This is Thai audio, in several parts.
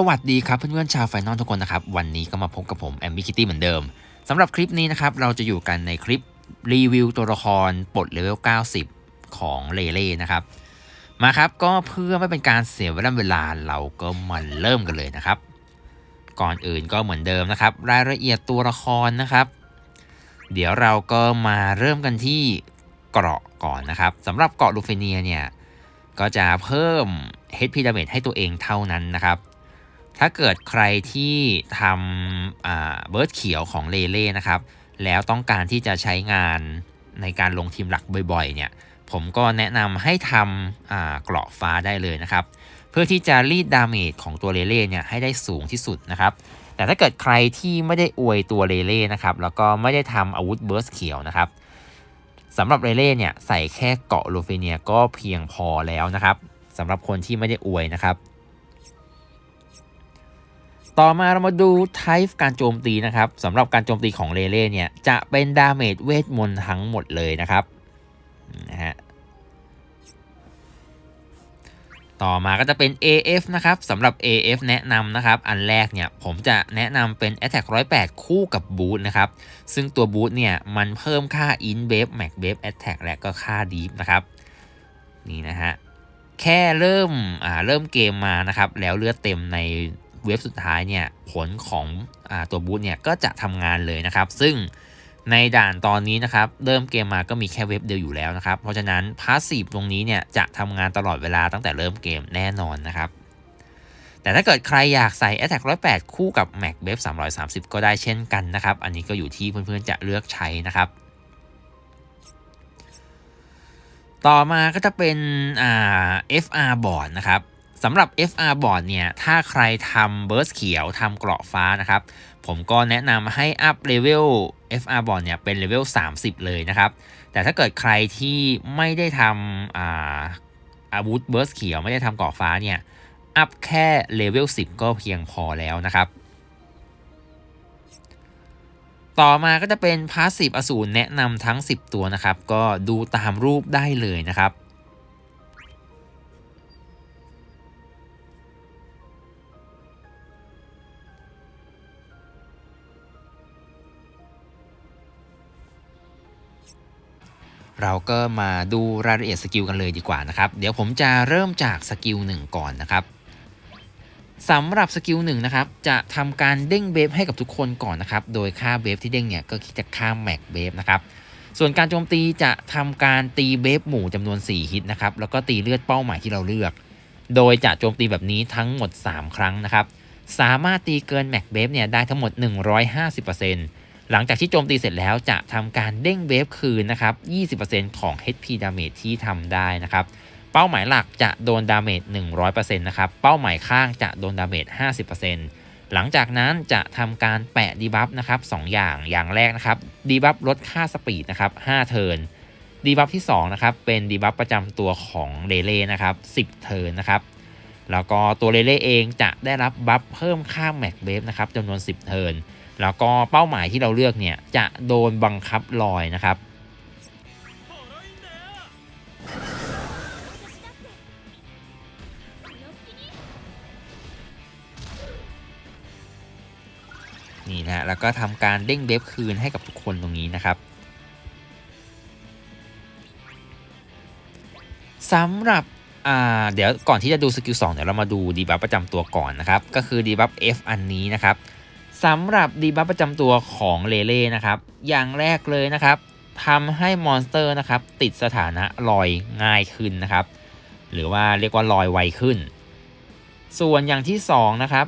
สวัสดีครับเพื่อนๆชาวไฟนอลทุกคนนะครับ วันนี้ก็มาพบกับผมแอมบิคิตี้เหมือนเดิมสำหรับคลิปนี้นะครับ เราจะอยู่กันในคลิปรีวิวตัวละครปลดเลเวล 90 ของเลเล่นะครับ มาครับก็เพื่อไม่เป็นการเสียเวลาเวลาเราก็มาเริ่มกันเลยนะครับ ก่อนอื่นก็เหมือนเดิมนะครับ รายละเอียดตัวละครนะครับ เดี๋ยวเราก็มาเริ่มกันที่เกราะก่อนนะครับสำหรับเกราะลูเฟเนียเนี่ยก็จะเพิ่ม HP damage ให้ตัวเองเท่านั้นนะครับ ถ้าเกิดใครที่ทำเบิร์ดเขียวของเลเล่นะครับ แล้วต้องการที่จะใช้งานในการลงทีมหลักบ่อยๆ เนี่ย ผมก็แนะนำให้ทำเกราะฟ้าได้เลยนะครับ เพื่อที่จะรีดดาเมจของตัวเลเล่เนี่ยให้ได้สูงที่สุดนะครับ แต่ถ้าเกิดใครที่ไม่ได้อวยตัวเลเล่นะครับ แล้วก็ไม่ได้ทำอาวุธเบิร์สเขียวนะครับสำหรับเลเล่เนี่ยใส่แค่เกาะโลเฟเนียก็เพียงพอแล้วนะครับสำหรับคนที่ไม่ได้อวยนะครับ ต่อมาเรามาดูไทป์การโจมตีนะครับสำหรับการโจมตีของเลเล่เนี่ย จะเป็นดาเมจเวทมนต์ทั้งหมดเลยนะครับนะฮะต่อมาก็จะเป็น AF นะครับสำหรับ AF แนะนำนะครับ อันแรกเนี่ยผมจะแนะนำเป็น Attack 108 คู่กับบูทนะครับ ซึ่งตัวบูทเนี่ย มันเพิ่มค่า In b a v e Max b a v e Attack และก็ค่า Deep นะครับ นี่นะฮะ แค่เริ่มอ่าเริ่มเกมมานะครับ แล้วเลือดเต็มใน เว็บสุดท้ายเนี่ยผลของอตัวบูทเนี่ยก็จะทำงานเลยนะครับ ซึ่งในด่านตอนนี้นะครับเริ่มเกมมาก็มีแค่เว็บเดียวอยู่แล้วนะครับ เพราะฉะนั้นพาสซีฟตรงนี้เนี่ยจะทำงานตลอดเวลาตั้งแต่เริ่มเกมแน่นอนนะครับ แต่ถ้าเกิดใครอยากใส่ Attack 108 คู่กับ Mac b a v e 330 ก็ได้เช่นกันนะครับ อันนี้ก็อยู่ที่เพื่อนๆจะเลือกใช้นะครับต่อมาก็จะเป็นอ่า FR board นะครับ สำหรับ FR board เนี่ย ถ้าใครทำเบิร์สเขียวทำเกราะฟ้านะครับ ผมก็แนะนำให้อัพเลเวล FR board เนี่ย เป็นเลเวล 30 เลยนะครับ แต่ถ้าเกิดใครที่ไม่ได้ทำอาอาวุธเบิร์สเขียวไม่ได้ทำเกราะฟ้าเนี่ย อัพแค่เลเวล 10 ก็เพียงพอแล้วนะครับต่อมาก็จะเป็นพาสซีฟอสูรแนะนำทั้ง 10 ตัวนะครับ ก็ดูตามรูปได้เลยนะครับ เราก็มาดูรายละเอียดสกิลกันเลยดีกว่านะครับ เดี๋ยวผมจะเริ่มจากสกิล1ก่อนนะครับสำหรับสกิลหนึ่งนะครับ จะทำการเด้งเบฟให้กับทุกคนก่อนนะครับ โดยค่าเบฟที่เด้งเนี่ยก็คิดจะค่าแม็กเบฟนะครับ ส่วนการโจมตีจะทำการตีเบฟหมู่จำนวน 4 ฮิตนะครับ แล้วก็ตีเลือดเป้าหมายที่เราเลือก โดยจะโจมตีแบบนี้ทั้งหมด 3 ครั้งนะครับ สามารถตีเกินแม็กเบฟเนี่ยได้ทั้งหมด 150% หลังจากที่โจมตีเสร็จแล้วจะทำการเด้งเวฟคืนนะครับ 20%ของ HP damage ที่ทำได้นะครับ เป้าหมายหลักจะโดนดาเมจ 100%นะครับ เป้าหมายข้างจะโดนดาเมจ 50%หลังจากนั้นจะทำการแปะดีบัฟนะครับ2อย่าง อย่างแรกนะครับดีบัฟลดค่าสปีดนะครับ5เทิร์นดีบัฟที่2นะครับเป็นดีบัฟประจำตัวของเลเล่นะครับ10 เทิร์นนะครับแล้วก็ตัวเลเล่เองจะได้รับบัฟเพิ่มค่าแม็กเบฟนะครับจำนวน 10 เทิร์น แล้วก็เป้าหมายที่เราเลือกเนี่ยจะโดนบังคับลอยนะครับ นี่นะแล้วก็ทำการเด้งเบฟคืนให้กับทุกคนตรงนี้นะครับสำหรับเดี๋ยวก่อนที่จะดูสกิล2เดี๋ยวเรามาดูดีบัฟประจำตัวก่อนนะครับ ก็คือดีบัฟ F อันนี้นะครับ สำหรับดีบัฟประจำตัวของเลเล่นะครับ อย่างแรกเลยนะครับทำให้มอนสเตอร์นะครับติดสถานะลอยง่ายขึ้นนะครับ หรือว่าเรียกว่าลอยไวขึ้น ส่วนอย่างที่2นะครับ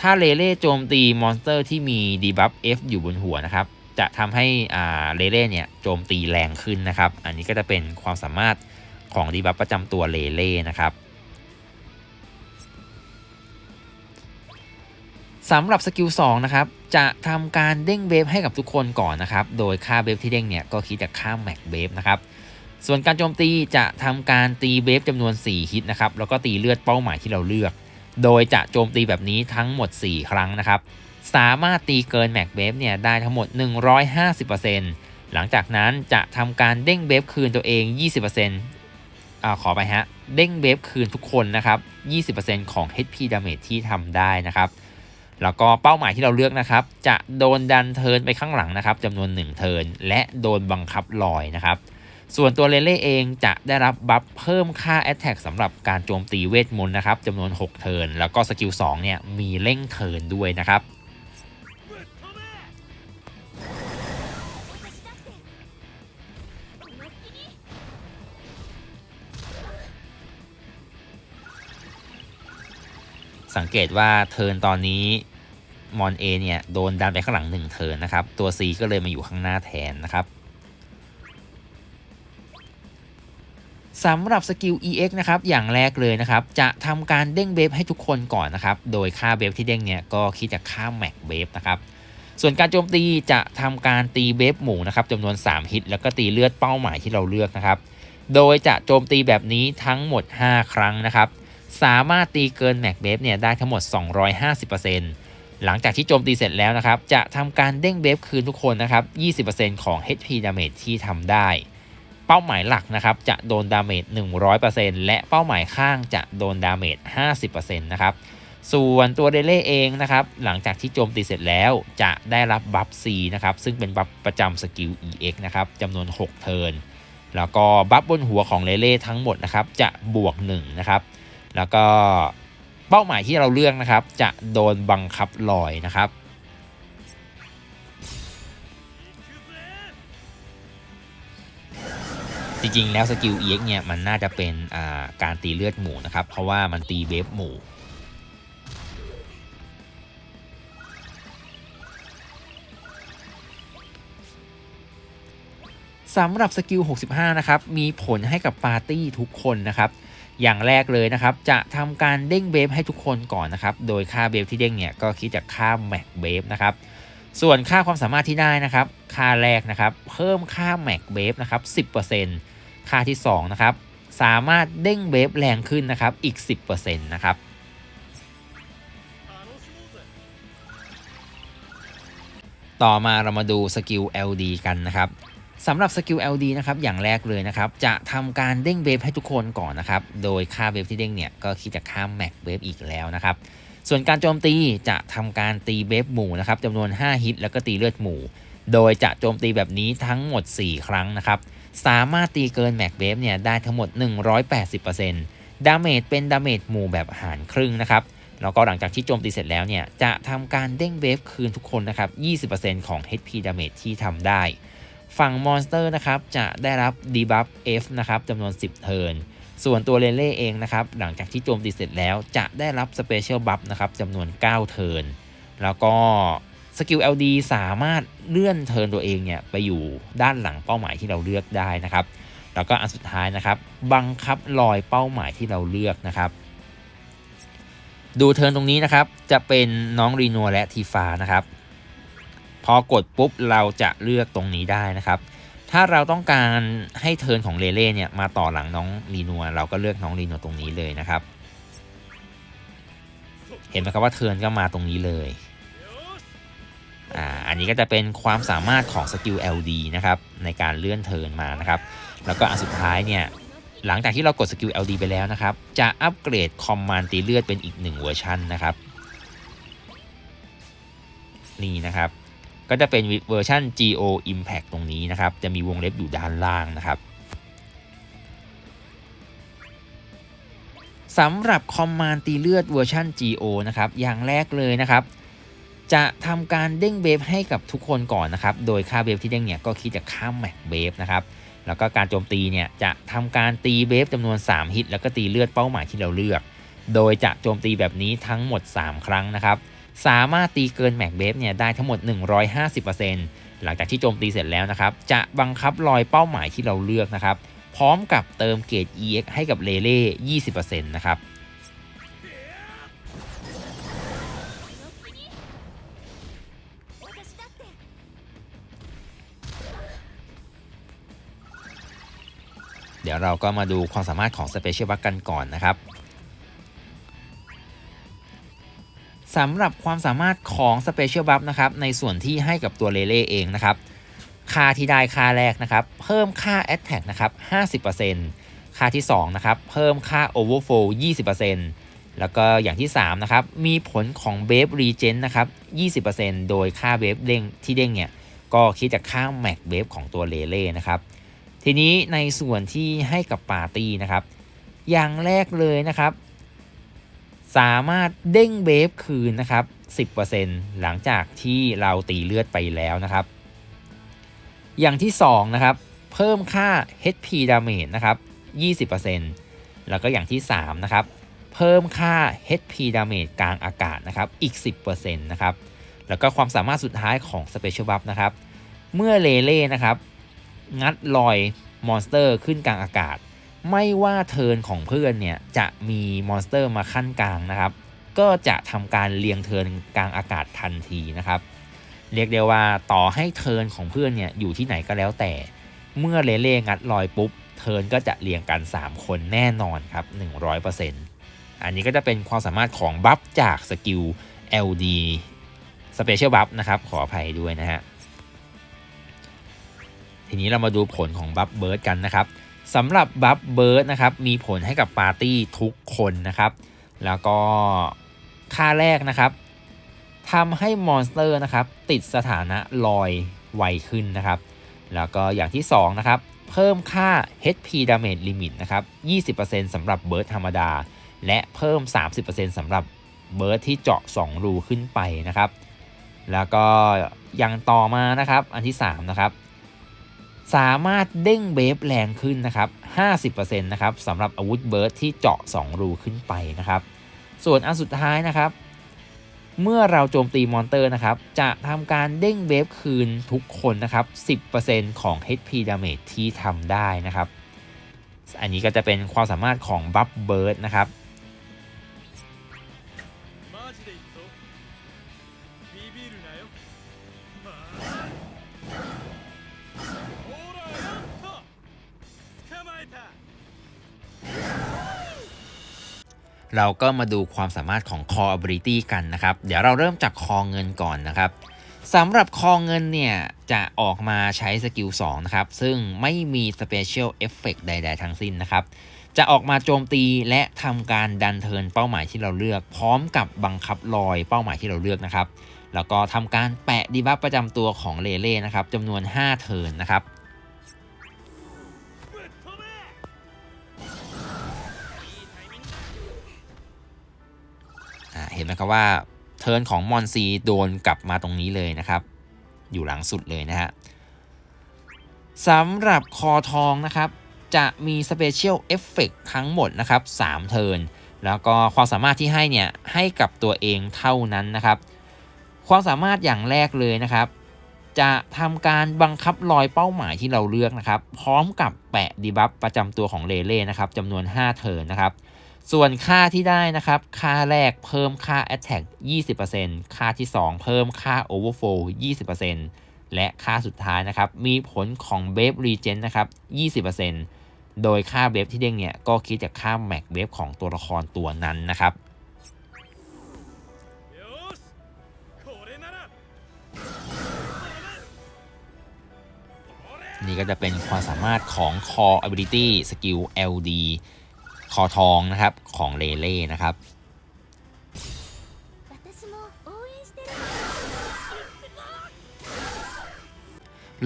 ถ้าเลเล่โจมตีมอนสเตอร์ที่มีดีบัฟ F อยู่บนหัวนะครับ จะทำให้อ่าเลเล่เนี่ยโจมตีแรงขึ้นนะครับ อันนี้ก็จะเป็นความสามารถของดีบัฟประจำตัวเลเล่นะครับ สำหรับสกิล2นะครับจะทำการเด้งเบฟให้กับทุกคนก่อนนะครับโดยค่าเบฟที่เด้งเนี่ยก็คิดจากค่าแม็กเบฟนะครับส่วนการโจมตีจะทำการตีเบฟจำนวน 4 ฮิตนะครับแล้วก็ตีเลือดเป้าหมายที่เราเลือก โดยจะโจมตีแบบนี้ทั้งหมด 4 ครั้งนะครับสามารถตีเกินแม็กเบฟเนี่ยได้ทั้งหมด 150%หลังจากนั้นจะทำการเด้งเบฟคืนตัวเอง 20%อ่าขอไปฮะเด้งเบฟคืนทุกคนนะครับ 20%ของ HP damage ที่ทำได้นะครับ แล้วก็เป้าหมายที่เราเลือกนะครับ จะโดนดันเทินไปข้างหลังนะครับจำนวน 1 เทินและโดนบังคับลอยนะครับส่วนตัวเลเล่เองจะได้รับบัฟเพิ่มค่าแอตแทกสำหรับการโจมตีเวทมนต์นะครับจำนวน 6 เทินแล้วก็สกิล2เนี่ยมีเร่งเทินด้วยนะครับ สังเกตว่าเทิร์นตอนนี้มอนเอเนี่ยโดนดันไปข้างหลัง1เทิร์นนะครับ ตัว C ก็เลยมาอยู่ข้างหน้าแทนนะครับสำหรับสกิล EX นะครับ อย่างแรกเลยนะครับ จะทำการเด้งเบฟให้ทุกคนก่อนนะครับ โดยค่าเบฟที่เด้งเนี่ยก็คิดจากค่าแม็กเบฟนะครับส่วนการโจมตีจะทำการตีเบฟหมู่นะครับจำนวน 3 ฮิต แล้วก็ตีเลือดเป้าหมายที่เราเลือกนะครับ โดยจะโจมตีแบบนี้ทั้งหมด 5 ครั้งนะครับ สามารถตีเกินแม็กเบฟเนี่ยได้ทั้งหมด 250%หลังจากที่โจมตีเสร็จแล้วนะครับ จะทำการเด้งเบฟคืนทุกคนนะครับ 20%ของ HP damage ที่ทำได้ เป้าหมายหลักนะครับจะโดนดาเมจ 100%และเป้าหมายข้างจะโดนดาเมจ 50%นะครับ ส่วนตัวเดเล่เองนะครับ หลังจากที่โจมตีเสร็จแล้วจะได้รับบัฟ C นะครับ ซึ่งเป็นบัฟประจำสกิล EX นะครับจำนวน 6 เทิร์น แล้วก็บัฟบนหัวของเลเล่ทั้งหมดนะครับจะบวก1นะครับ แล้วก็เป้าหมายที่เราเลือกนะครับ จะโดนบังคับลอยนะครับ จริงๆ แล้วสกิล EX เนี่ยมันน่าจะเป็นาการตีเลือดหมูนะครับ เพราะว่ามันตีเบฟหมูสำหรับสกิล 65 นะครับ มีผลให้กับปาร์ตี้ทุกคนนะครับ อย่างแรกเลยนะครับ จะทำการเด้งเบฟให้ทุกคนก่อนนะครับ โดยค่าเบฟที่เด้งเนี่ยก็คิดจากค่าแม็กเบฟนะครับ ส่วนค่าความสามารถที่ได้นะครับ ค่าแรกนะครับ เพิ่มค่าแม็กเบฟนะครับ10%ค่าที่2นะครับ สามารถเด้งเบฟแรงขึ้นนะครับ อีก 10%นะครับต่อมาเรามาดูสกิล LD กันนะครับ สำหรับสกิล LD นะครับอย่างแรกเลยนะครับจะทำการเด้งเบฟให้ทุกคนก่อนนะครับโดยค่าเบฟที่เด้งเนี่ยก็คิดจากค่าแม็กเบฟอีกแล้วนะครับส่วนการโจมตีจะทำการตีเบฟหมู่นะครับจำนวน 5 ฮิตแล้วก็ตีเลือดหมู่ โดยจะโจมตีแบบนี้ทั้งหมด 4 ครั้งนะครับสามารถตีเกินแม็กเบฟเนี่ยได้ทั้งหมด 180%ดาเมจเป็นดาเมจหมู่แบบหารครึ่งนะครับแล้วก็หลังจากที่โจมตีเสร็จแล้วเนี่ยจะทำการเด้งเบฟคืนทุกคนนะครับ20%ของ HP damage ที่ทำได้ ฝั่งมอนสเตอร์นะครับจะได้รับดีบัฟ F นะครับจำนวน 10 เทิร์น ส่วนตัวเลเล่เองนะครับหลังจากที่โจมตีเสร็จแล้วจะได้รับสเปเชียลบัฟนะครับจำนวน 9 เทิร์น แล้วก็สกิล LD สามารถเลื่อนเทิร์นตัวเองเนี่ยไปอยู่ด้านหลังเป้าหมายที่เราเลือกได้นะครับ แล้วก็อันสุดท้ายนะครับบังคับลอยเป้าหมายที่เราเลือกนะครับ ดูเทิร์นตรงนี้นะครับจะเป็นน้องรีนัวและทีฟานะครับ พอกดปุ๊บเราจะเลือกตรงนี้ได้นะครับ ถ้าเราต้องการให้เทิร์นของเลเล่เนี่ยมาต่อหลังน้องรีนัวเราก็เลือกน้องรีนัวตรงนี้เลยนะครับ เห็นไหมครับว่าเทิร์นก็มาตรงนี้เลยอ่าอันนี้ก็จะเป็นความสามารถของสกิล LD นะครับในการเลื่อนเทิร์นมานะครับ แล้วก็อันสุดท้ายเนี่ยหลังจากที่เรากดสกิล LD ไปแล้วนะครับ จะอัปเกรดคอมมานด์ตีเลือดเป็นอีกหนึ่งเวอร์ชันนะครับ นี่นะครับ ก็จะเป็นเวอร์ชัน Go Impact ตรงนี้นะครับ จะมีวงเล็บอยู่ด้านล่างนะครับสำหรับคอมมานด์ตีเลือดเวอร์ชัน Go นะครับ อย่างแรกเลยนะครับ จะทำการเด้งเบฟให้กับทุกคนก่อนนะครับ โดยค่าเบฟที่เด้งเนี่ยก็คิดจากค่าแม็กเบฟนะครับ แล้วก็การโจมตีเนี่ยจะทำการตีเบฟจำนวน 3 ฮิต แล้วก็ตีเลือดเป้าหมายที่เราเลือก โดยจะโจมตีแบบนี้ทั้งหมด 3 ครั้งนะครับ สามารถตีเกินแม็กเบฟเนี่ยได้ทั้งหมด 150%หลังจากที่โจมตีเสร็จแล้วนะครับ จะบังคับลอยเป้าหมายที่เราเลือกนะครับ พร้อมกับเติมเกรด EX ให้กับเลเล่20%นะครับเดี๋ยวเราก็มาดูความสามารถของสเปเชียลบัคกันก่อนนะครับ สำหรับความสามารถของสเปเชียลบัฟนะครับในส่วนที่ให้กับตัวเลเล่เองนะครับค่าที่ได้ค่าแรกนะครับ เพิ่มค่า Attack นะครับ 50%ค่าที่2นะครับเพิ่มค่า overflow 20%แล้วก็อย่างที่3นะครับมีผลของ b a b e regen นะครับ 20%โดยค่า b a b e เด้งที่เด้งเนี่ยก็คิดจากค่า max b a b e ของตัวเลเล่นะครับทีนี้ในส่วนที่ให้กับปาร์ตี้นะครับ อย่างแรกเลยนะครับ สามารถเด้งเบฟคืนนะครับ 10%หลังจากที่เราตีเลือดไปแล้วนะครับ อย่างที่ 2 นะครับ เพิ่มค่า HP damage นะครับ 20%แล้วก็อย่างที่ 3 นะครับ เพิ่มค่า HP damage กลางอากาศนะครับ อีก 10%นะครับ แล้วก็ความสามารถสุดท้ายของ Special Buff นะครับ เมื่อเลเล่นะครับ งัดลอยมอนสเตอร์ขึ้นกลางอากาศ ไม่ว่าเทินของเพื่อนเนี่ยจะมีมอนสเตอร์มาขั้นกลางนะครับ ก็จะทำการเลียงเทินกลางอากาศทันทีนะครับ เรียกได้ว่าต่อให้เทินของเพื่อนเนี่ยอยู่ที่ไหนก็แล้วแต่ เมื่อเลเล่งัดลอยปุ๊บ เทินก็จะเรียงกัน 3 คนแน่นอนครับ 100%อันนี้ก็จะเป็นความสามารถของบัฟจากสกิล LD Special Buff นะครับ ขออภัยด้วยนะฮะ ทีนี้เรามาดูผลของบัฟเบิร์ดกันนะครับ สำหรับบัฟเบิร์ดนะครับมีผลให้กับปาร์ตี้ทุกคนนะครับ แล้วก็ค่าแรกนะครับทำให้มอนสเตอร์นะครับติดสถานะลอยไวขึ้นนะครับ แล้วก็อย่างที่2นะครับเพิ่มค่า HP damage limit นะครับ 20%สำหรับเบิร์ดธรรมดา และเพิ่ม 30%สำหรับเบิร์ดที่เจาะ 2 รูขึ้นไปนะครับ แล้วก็อย่างต่อมานะครับ อันที่ 3 นะครับ สามารถเด้งเบฟแรงขึ้นนะครับ 50%นะครับสำหรับอาวุธเบิร์ดที่เจาะ 2 รูขึ้นไปนะครับ ส่วนอันสุดท้ายนะครับ เมื่อเราโจมตีมอนเตอร์นะครับ จะทำการเด้งเบฟคืนทุกคนนะครับ 10%ของ HP damage ที่ทำได้นะครับ อันนี้ก็จะเป็นความสามารถของบัฟเบิร์ดนะครับ เราก็มาดูความสามารถของ Core Ability กันนะครับ เดี๋ยวเราเริ่มจากคอเงินก่อนนะครับสำหรับคอเงินเนี่ย จะออกมาใช้สกิล2นะครับ ซึ่งไม่มี Special Effect ใด ๆ ทั้งสิ้นนะครับ จะออกมาโจมตีและทำการดันเทินเป้าหมายที่เราเลือก พร้อมกับบังคับลอยเป้าหมายที่เราเลือกนะครับ แล้วก็ทำการแปะดีบัฟประจำตัวของเลเล่นะครับจำนวน 5 เทินนะครับ เห็นไหมครับว่าเทิร์นของมอนซีโดนกลับมาตรงนี้เลยนะครับ อยู่หลังสุดเลยนะฮะสำหรับคอทองนะครับ จะมีสเปเชียลเอฟเฟกทั้งหมดนะครับ3เทิร์นแล้วก็ความสามารถที่ให้เนี่ยให้กับตัวเองเท่านั้นนะครับ ความสามารถอย่างแรกเลยนะครับ จะทำการบังคับลอยเป้าหมายที่เราเลือกนะครับ พร้อมกับแปะดีบัฟประจำตัวของเลเล่นะครับจำนวน 5 เทิร์นนะครับ ส่วนค่าที่ได้นะครับ ค่าแรกเพิ่มค่า Attack 20%ค่าที่ 2 เพิ่มค่า Overflow 20%และค่าสุดท้ายนะครับ มีผลของ b a b e Regen นะครับ 20%โดยค่าเบฟที่เด้งเนี่ย ก็คิดจากค่าแม็กเบฟของตัวละครตัวนั้นนะครับ นี่ก็จะเป็นความสามารถของ Core Ability Skill LD คอทองนะครับของเลเล่นะครับ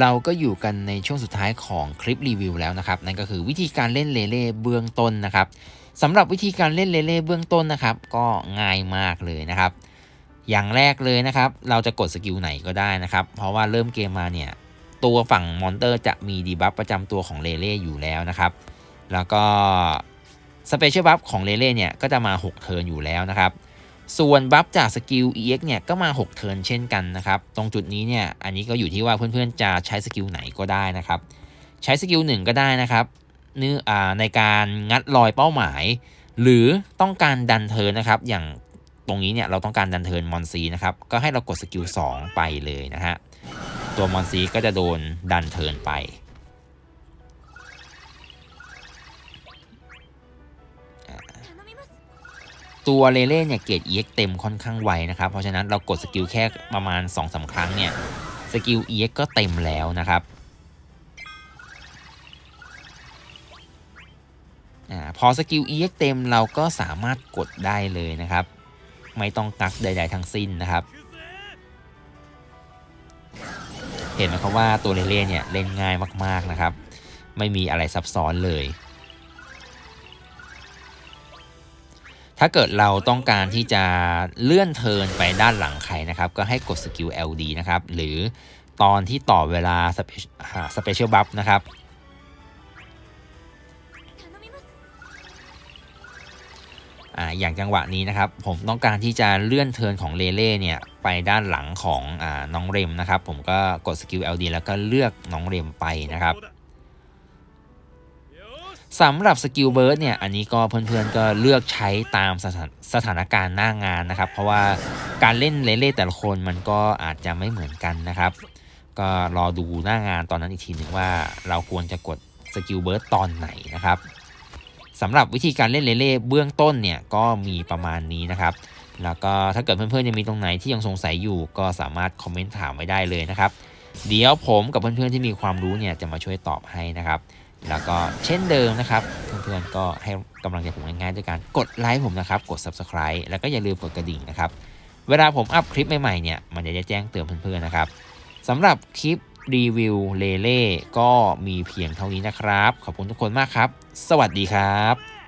เราก็อยู่กันในช่วงสุดท้ายของคลิปรีวิวแล้วนะครับ นั่นก็คือวิธีการเล่นเลเล่เบื้องต้นนะครับสำหรับวิธีการเล่นเลเล่เบื้องต้นนะครับ ก็ง่ายมากเลยนะครับ อย่างแรกเลยนะครับ เราจะกดสกิลไหนก็ได้นะครับ เพราะว่าเริ่มเกมมาเนี่ยตัวฝั่งมอนเตอร์จะมีดีบัฟประจำตัวของเลเล่อยู่แล้วนะครับ แล้วก็ สเปเชียลบัฟของเลเล่เนี่ยก็จะมา 6 เทิร์นอยู่แล้วนะครับ ส่วนบัฟจากสกิล EX เนี่ยก็มา 6 เทิร์นเช่นกันนะครับ ตรงจุดนี้เนี่ยอันนี้ก็อยู่ที่ว่าเพื่อนๆจะใช้สกิลไหนก็ได้นะครับ ใช้สกิลหนึ่งก็ได้นะครับเนื้ออ่าในการงัดลอยเป้าหมาย หรือต้องการดันเทิร์นนะครับ อย่างตรงนี้เนี่ยเราต้องการดันเทิร์นมอนซีนะครับก็ให้เรากดสกิล2ไปเลยนะฮะตัวมอนซีก็จะโดนดันเทิร์นไป ตัวเลเล่เนี่ยเกรด EX เต็มค่อนข้างไวนะครับ เพราะฉะนั้นเรากดสกิลแค่ประมาณ2อสาครั้งเนี่ยสกิล EX ก็เต็มแล้วนะครับอพอสกิล EX เต็มเราก็สามารถกดได้เลยนะครับ ไม่ต้องกักใด ๆ ทั้งสิ้นนะครับ เห็นไหมครับว่าตัวเลเล่เนี่ยเล่นง่ายมากๆนะครับ ไม่มีอะไรซับซ้อนเลย ถ้าเกิดเราต้องการที่จะเลื่อนเทินไปด้านหลังใครนะครับ ก็ให้กดสกิล LD นะครับ หรือตอนที่ต่อเวลาสเปเชียลบัฟนะครับ อย่างจังหวะนี้นะครับ ผมต้องการที่จะเลื่อนเทินของเลเล่เนี่ย ไปด้านหลังของอน้องเรมนะครับ ผมก็กดสกิล LD แล้วก็เลือกน้องเรมไปนะครับ สำหรับสกิลเบิร์ดเนี่ยอันนี้ก็เพื่อนๆก็เลือกใช้ตามสถานสถานการณ์หน้างานนะครับ เพราะว่าการเล่นเลเล่แต่ละคนมันก็อาจจะไม่เหมือนกันนะครับ ก็รอดูหน้างานตอนนั้นอีกทีหนึ่งว่าเราควรจะกดสกิลเบิร์ดตอนไหนนะครับสำหรับวิธีการเล่นเลเล่เบื้องต้นเนี่ยก็มีประมาณนี้นะครับ แล้วก็ถ้าเกิดเพื่อนๆยังมีตรงไหนที่ยังสงสัยอยู่ ก็สามารถคอมเมนต์ถามไว้ได้เลยนะครับ เดี๋ยวผมกับเพื่อนๆที่มีความรู้เนี่ยจะมาช่วยตอบให้นะครับ แล้วก็เช่นเดิมนะครับ เพื่อนๆก็ให้กำลังใจผมง่ายๆด้วยการกดไลค์ผมนะครับ กด Subscribe แล้วก็อย่าลืมกดกระดิ่งนะครับ เวลาผมอัพคลิปใหม่ๆเนี่ย มันจะแจ้งเตือนเพื่อนๆนะครับสำหรับคลิปรีวิวเลเล่ก็มีเพียงเท่านี้นะครับ ขอบคุณทุกคนมากครับ สวัสดีครับ